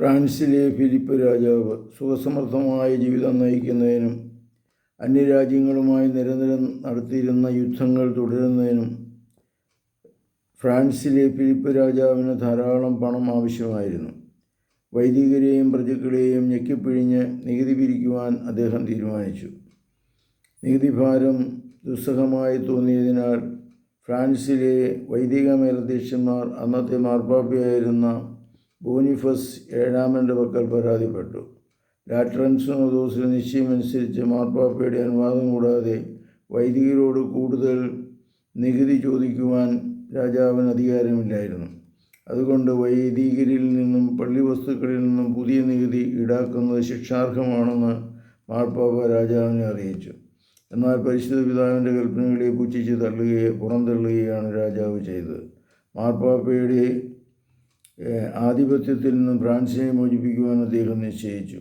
ഫ്രാൻസിലെ ഫിലിപ്പ് രാജാവ് സുഖസമൃദ്ധമായ ജീവിതം നയിക്കുന്നതിനും അന്യരാജ്യങ്ങളുമായി നിരന്തരം നടത്തിയിരുന്ന യുദ്ധങ്ങൾ തുടരുന്നതിനും ഫ്രാൻസിലെ ഫിലിപ്പ് രാജാവിന് ധാരാളം പണം ആവശ്യമായിരുന്നു. വൈദികരെയും പ്രജകളെയും ഞെക്കിപ്പിഴിഞ്ഞ് നികുതി പിരിക്കുവാൻ അദ്ദേഹം തീരുമാനിച്ചു. നികുതി ഭാരം ദുസ്സഹമായി തോന്നിയതിനാൽ ഫ്രാൻസിലെ വൈദിക മേലധ്യക്ഷന്മാർ അന്നത്തെ മാർപ്പാപ്പയായിരുന്ന ബോനിഫസ് ഏഴാമന്റെ പക്കൽ പരാതിപ്പെട്ടു. ലാറ്ററൻസും സുനദോസിൽ നിശ്ചയമനുസരിച്ച് മാർപ്പാപ്പയുടെ അനുവാദം കൂടാതെ വൈദികരോട് കൂടുതൽ നികുതി ചോദിക്കുവാൻ രാജാവിന് അധികാരമില്ലായിരുന്നു. അതുകൊണ്ട് വൈദികരിൽ നിന്നും പള്ളി വസ്തുക്കളിൽ നിന്നും പുതിയ നികുതി ഈടാക്കുന്നത് ശിക്ഷാർഹമാണെന്ന് മാർപ്പാപ്പ രാജാവിനെ അറിയിച്ചു. എന്നാൽ പരിശുദ്ധ പിതാവിന്റെ കൽപ്പനകളെ പുച്ഛിച്ച് തള്ളുകയെ പുറന്തള്ളുകയാണ് രാജാവ് ചെയ്തത്. മാർപ്പാപ്പയുടെ ആധിപത്യത്തിൽ നിന്നും ഫ്രാൻസിനെ മോചിപ്പിക്കുവാൻ അദ്ദേഹം നിശ്ചയിച്ചു.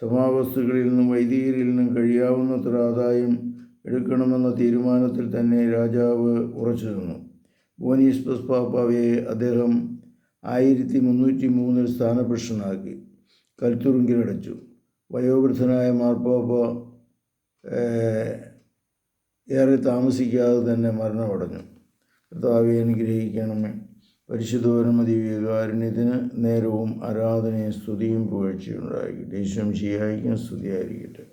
സഭാവസ്തുക്കളിൽ നിന്നും വൈദികരിൽ നിന്നും കഴിയാവുന്നത്ര ആദായം എടുക്കണമെന്ന തീരുമാനത്തിൽ തന്നെ രാജാവ് ഉറച്ചു നിന്നു. ബോനീസ് പാപ്പാവയെ അദ്ദേഹം ആയിരത്തി മുന്നൂറ്റി മൂന്നിൽ സ്ഥാനപുരുഷനാക്കി കൽത്തുറുങ്കിലടച്ചു വയോവൃദ്ധനായ മാർപ്പാപ്പ ഏറെ താമസിക്കാതെ തന്നെ മരണമടഞ്ഞു. കർത്താവെ അനുഗ്രഹിക്കണമേ. പരിശുദ്ധോരമതി വികാരുണ്യത്തിന് നേരവും ആരാധനയും സ്തുതിയും പുകഴ്ചയുണ്ടായിരിക്കട്ടെ ഈശ്വം ശിയായിക്കും സ്തുതിയായിരിക്കട്ടെ.